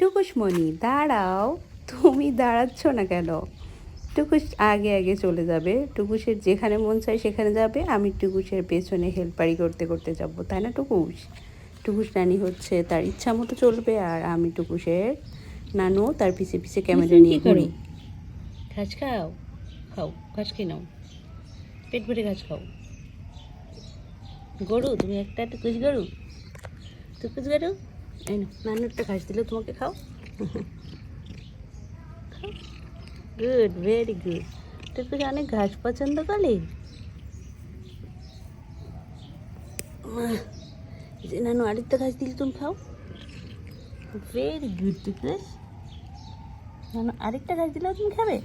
টুকুসমণি দাঁড়াও। তুমি দাঁড়াচ্ছ না কেন? টুকুস আগে আগে চলে যাবে। টুকুসের যেখানে মন চায় সেখানে যাবে। আমি টুকুসের পেছনে হেল্পারি করতে করতে যাব তাই না টুকুস? টুকুস নানি হচ্ছে তার ইচ্ছা মতো চলবে আর আমি টুকুসের নানু তার পিছে পিছে ক্যামেরা নিয়ে? ঘুরি। ঘাস খাও? খাও ঘাস খেয়ে নাও। পেট ভরে ঘাস খাও। গরু তুমি একটা টুকুস গরু? টুকুস গরু? এই না নানুরটা ঘাস দিলে, তোমাকে খাও। গুড ভেরি গুড টুকুস অনেক ঘাস পছন্দ করে যে নানু আরেকটা ঘাস দিলে তুমি খাও। ভেরি গুড টুকুস নানু আরেকটা ঘাস দিলেও তুমি খাবে?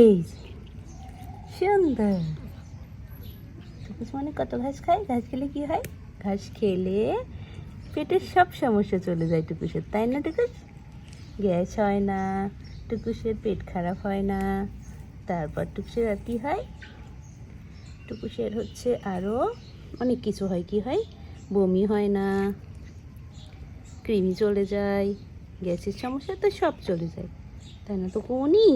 এই সুন্দর। টুকুস মানে কত ঘাস খায়? ঘাস খেলে কি হয়? ঘাস খেলে পেটের সব সমস্যা চলে যায় টুকুসের, তাই না টুকুস? গ্যাস হয় না, টুকুসের পেট খারাপ হয় না, তারপর টুকুসের আর কি হয়? টুকুসের হচ্ছে আরও অনেক কিছু হয়, কি হয়? বমি হয় না, কৃমি চলে যায়, গ্যাসের সমস্যা তো সব চলে যায়, তাই না তো কোনি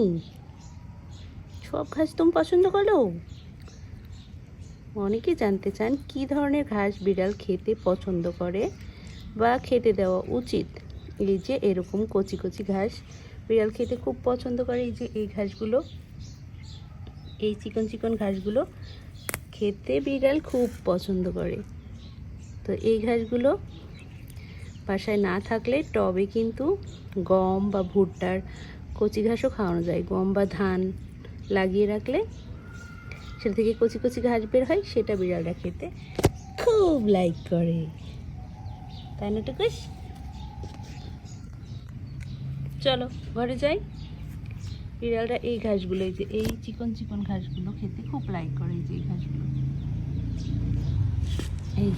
সব ঘাস তুমি পছন্দ করো? অনেকে জানতে চান কি ধরনের ঘাস বিড়াল খেতে পছন্দ করে? বা খেতে দেওয়া উচিত। এই যে এরকম কচি কচি ঘাস। বিড়াল খেতে খুব পছন্দ করে এই যে এই ঘাসগুলো। এই চিকন চিকন ঘাসগুলো খেতে বিড়াল খুব পছন্দ করে। তো এই ঘাসগুলো বাসায় না থাকলে টবে কিন্তু গম বা ভুট্টার কচি ঘাসও খাওয়ানো যায়। গম বা ধান লাগিয়ে রাখলে সেটা থেকে কচি কচি ঘাস বের হয়, সেটা বিড়ালরা খেতে খুব লাইক করে। তাই না, টুকুস? চলো, ঘরে যাই। বিড়ালরা এই ঘাসগুলো, এই যে এই চিকন চিকন ঘাসগুলো খেতে খুব লাইক করে, এই যে এই ঘাসগুলো। এই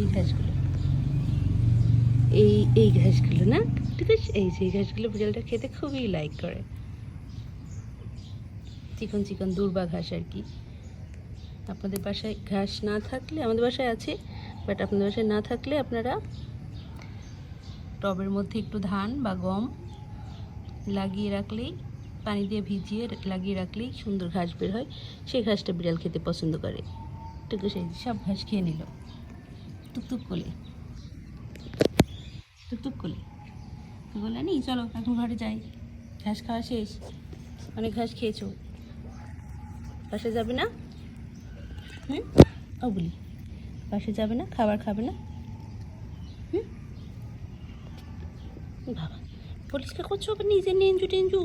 এই ঘাসগুলো। এই এই ঘাসগুলো না ঠিক আছে এই যে এই ঘাসগুলো বিড়ালটা খেতে খুবই লাইক করে। চিকন চিকন দুর্বা ঘাস আর কি। আপনাদের বাসায় ঘাস না থাকলে, আমাদের বাসায় আছে বাট আপনাদের বাসায় না থাকলে আপনারা টবের মধ্যে একটু ধান বা গম লাগিয়ে রাখলেই, পানি দিয়ে ভিজিয়ে লাগিয়ে রাখলেই সুন্দর ঘাস বের হয়। সেই ঘাসটা বিড়াল খেতে পছন্দ করে। টুকু সেই সব ঘাস খেয়ে নিল। টুকটুক করে টুকটুক করে তো বললে নি চলো, এখন ঘরে যাই। ঘাস খাওয়া শেষ। অনেক ঘাস খেয়েছো। বাসে যাবে না? হুম? ও, বলি। বাসে যাবে না খাবার খাবে না? হুম? বাবা পরিষ্কার করছ নিজে নেঞ্জু টেঞ্জু?